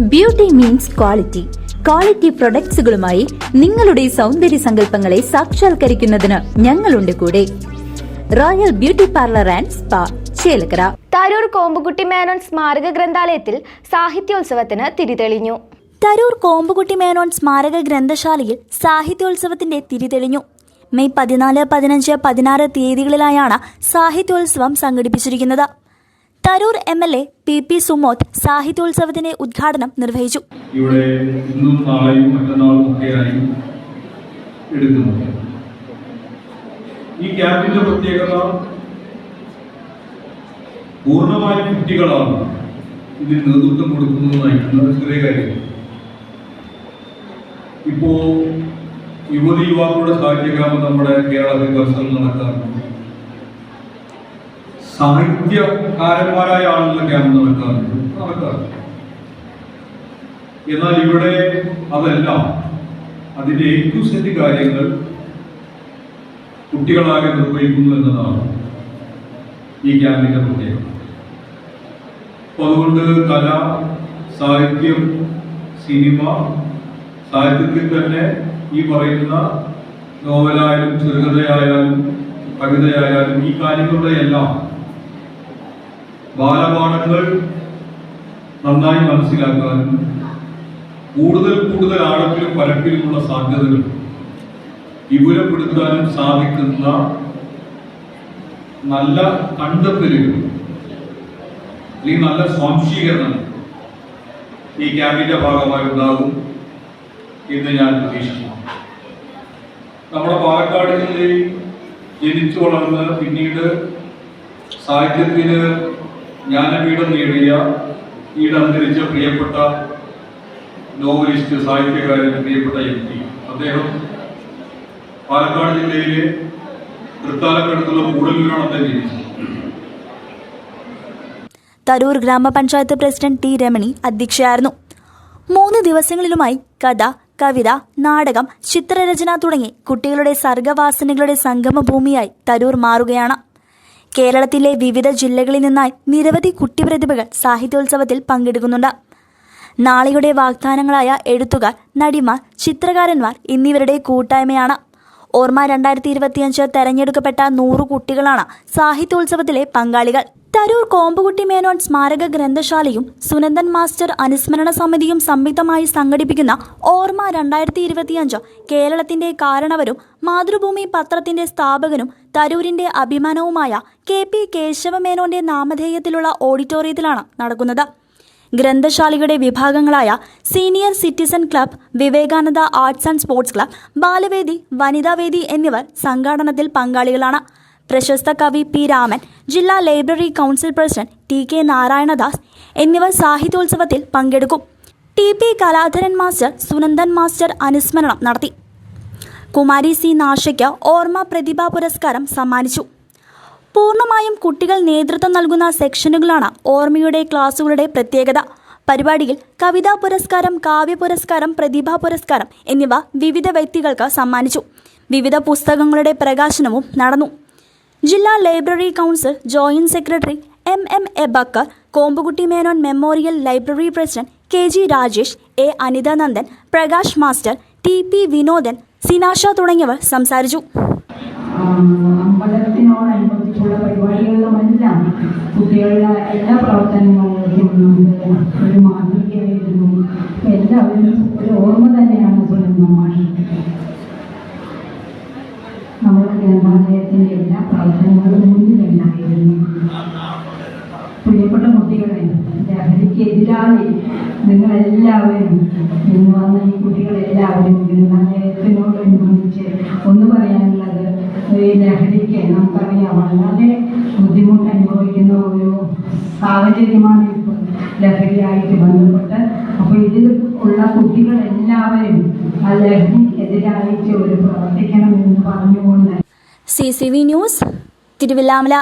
Beauty means quality quality പ്രൊഡക്ട്സുകളുമായി നിങ്ങളുടെ സൗന്ദര്യ സങ്കല്പങ്ങളെ സാക്ഷാത്കരിക്കുന്നതിന് ഞങ്ങളുണ്ട് കൂടെ. Royal beauty parlour and spa Chelakkara. Tarur Kombukutty Menon സ്മാരക ഗ്രന്ഥാലയത്തിൽ സാഹിത്യോത്സവത്തിന് തിരിതെളിഞ്ഞു. തരൂർ കോമ്പുകുട്ടി മേനോൻ സ്മാരക ഗ്രന്ഥശാലയിൽ സാഹിത്യോത്സവത്തിന്റെ തിരിതെളിഞ്ഞു. മെയ് പതിനാല് പതിനഞ്ച് പതിനാറ് തീയതികളിലായാണ് സാഹിത്യോത്സവം സംഘടിപ്പിച്ചിരിക്കുന്നത്. Tarur M L A P P Sumod സാഹിത്യോത്സവത്തിന്റെ ഉദ്ഘാടനം നിർവഹിച്ചു. ഇവിടെ ഇന്നും നാളെയും മറ്റന്നാളും ഒക്കെയായി എടുക്കുന്നത് ഈ ക്യാമ്പിന്റെ പ്രത്യേകത പൂർണമായും കുട്ടികളാണ് ഇതിന് നേതൃത്വം കൊടുക്കുന്നതായിട്ടുള്ള ചെറിയ കാര്യം ഇപ്പോ യുവതി യുവാക്കളുടെ സാഹിത്യഗ്രാമം നമ്മുടെ കേരളത്തിൽ ദർശനം നടക്കാറുണ്ട്. സാഹിത്യകാരന്മാരായ ആളുകളുടെ ക്യാമ്പ് നടക്കാറുണ്ട് നടക്കാറുണ്ട് എന്നാൽ ഇവിടെ അതെല്ലാം അതിന്റെ ടു സെറ്റ് കാര്യങ്ങൾ കുട്ടികളാകെ നിർവഹിക്കുന്നു എന്നതാണ് ഈ ക്യാമ്പിന്റെ പ്രത്യേകത. അപ്പോൾ അതുകൊണ്ട് കല സാഹിത്യം സിനിമ സാഹിത്യത്തിൽ തന്നെ ഈ പറയുന്ന നോവലായാലും ചെറുകഥയായാലും കവിതയായാലും ഈ കാര്യങ്ങളുടെ എല്ലാം ബാലപാഠങ്ങൾ നന്നായി മനസ്സിലാക്കാനും കൂടുതൽ കൂടുതൽ ആഴത്തിലും പരപ്പിലുമുള്ള സാധ്യതകൾ വിപുലപ്പെടുത്താനും സാധിക്കുന്ന നല്ല കണ്ടെത്തലുകൾ. അല്ലെങ്കിൽ നല്ല സ്വാംശീകരണം ഈ ക്യാമ്പിന്റെ ഭാഗമായി ഉണ്ടാകും എന്ന് ഞാൻ പ്രതീക്ഷിക്കുന്നു. നമ്മുടെ പാലക്കാട് ജില്ലയിൽ ജനിച്ചു വളർന്ന് പിന്നീട് സാഹിത്യത്തിന് ജ്ഞാനപീഠം നേടിയ തിരിച്ച പ്രിയപ്പെട്ട നോവലിസ്റ്റ് സാഹിത്യകാരൻ പ്രിയപ്പെട്ട എം പി. അദ്ദേഹം പാലക്കാട് ജില്ലയിലെ തൃത്താലക്കടുത്തുള്ള കൂടലൂരാണ് അദ്ദേഹം ജനിച്ചത്. തരൂർ ഗ്രാമപഞ്ചായത്ത് പ്രസിഡന്റ് ടി രമണി അധ്യക്ഷയായിരുന്നു. മൂന്ന് ദിവസങ്ങളിലുമായി കഥ കവിത നാടകം ചിത്രരചന തുടങ്ങി കുട്ടികളുടെ സർഗവാസനകളുടെ സംഗമഭൂമിയായി തരൂർ മാറുകയാണ്. കേരളത്തിലെ വിവിധ ജില്ലകളിൽ നിന്നായി നിരവധി കുട്ടിപ്രതിഭകൾ സാഹിത്യോത്സവത്തിൽ പങ്കെടുക്കുന്നുണ്ട്. നാളെയുടെ വാഗ്ദാനങ്ങളായ എഴുത്തുകാർ നടിമാർ ചിത്രകാരന്മാർ എന്നിവരുടെ കൂട്ടായ്മയാണ് ഓർമ്മ രണ്ടായിരത്തി ഇരുപത്തിയഞ്ച് തെരഞ്ഞെടുക്കപ്പെട്ട നൂറ് കുട്ടികളാണ് സാഹിത്യോത്സവത്തിലെ പങ്കാളികൾ. തരൂർ കോമ്പുകുട്ടി മേനോൻ സ്മാരക ഗ്രന്ഥശാലയും സുനന്ദൻ മാസ്റ്റർ അനുസ്മരണ സമിതിയും സംയുക്തമായി സംഘടിപ്പിക്കുന്ന ഓർമ്മ രണ്ടായിരത്തി ഇരുപത്തിയഞ്ച് കേരളത്തിന്റെ കാരണവരും മാതൃഭൂമി പത്രത്തിന്റെ സ്ഥാപകനും തരൂരിന്റെ അഭിമാനവുമായ കെ പി കേശവമേനോന്റെ നാമധേയത്തിലുള്ള ഓഡിറ്റോറിയത്തിലാണ് നടക്കുന്നത്. ഗ്രന്ഥശാലയുടെ വിഭാഗങ്ങളായ senior citizen club Vivekananda arts and sports club Balavedi വനിതാവേദി എന്നിവർ സംഘാടനത്തിൽ പങ്കാളികളാണ്. പ്രശസ്ത കവി പി രാമൻ ജില്ലാ library council president T K Narayanadas എന്നിവർ സാഹിത്യോത്സവത്തിൽ പങ്കെടുക്കും. T P Kaladharan master Sunandan master അനുസ്മരണം നടത്തി. കുമാരി സി നാഷയ്ക്ക് ഓർമ്മ പ്രതിഭാ പുരസ്കാരം സമ്മാനിച്ചു. പൂർണമായും കുട്ടികൾ നേതൃത്വം നൽകുന്ന സെക്ഷനുകളാണ് ഓർമ്മയുടെ ക്ലാസുകളുടെ പ്രത്യേകത. പരിപാടിയിൽ കവിതാ പുരസ്കാരം കാവ്യ പുരസ്കാരം പ്രതിഭാ പുരസ്കാരം എന്നിവ വിവിധ വ്യക്തികൾക്ക് സമ്മാനിച്ചു. വിവിധ പുസ്തകങ്ങളുടെ പ്രകാശനവും നടന്നു. ജില്ലാ library council joint secretary M M A Bakkar Kombukutty Menon memorial library president K G Rajesh A Anithanandan Prakash master T P Vinodan Sinasha തുടങ്ങിയവർ സംസാരിച്ചു. അമ്പലത്തിനോടനുബന്ധിച്ചുള്ള പരിപാടികളിലുമെല്ലാം കുട്ടികളുടെ എല്ലാ പ്രവർത്തനങ്ങളിലേക്കും ഒരു മാതൃകയായിരുന്നു. എല്ലാവരും ഒരു ഓർമ്മ തന്നെയാണ് സുരന്ദ മാഷ്. നമ്മുടെ ഗ്രന്ഥാലയത്തിന്റെ എല്ലാ പ്രവർത്തനങ്ങളും മുന്നിലുണ്ടായിരുന്നു. പ്രിയപ്പെട്ട കുട്ടികളെ ലഹരിക്കെതിരായി നിങ്ങളെല്ലാവരും ഇന്ന് വന്ന ഈ കുട്ടികളെല്ലാവരും ഗ്രന്ഥാലയത്തിനോടനുബന്ധിച്ച് ഒന്ന് പറയാനുള്ളത് ഈ ലഹരിക്ക് നമുക്കറിയാം വളരെ ബുദ്ധിമുട്ട് അനുഭവിക്കുന്ന ഒരു സാഹചര്യമാണ് ഇപ്പോൾ ലഹരിയായിട്ട് ബന്ധപ്പെട്ട്. അപ്പോൾ ഇതിൽ ഉള്ള കുട്ടികളെല്ലാവരും ആ ലഹരിക്കെതിരായിട്ട് ഒരു പ്രവർത്തിക്കണമെന്ന് പറഞ്ഞുകൊണ്ട് C C V news Thiruvilwamala.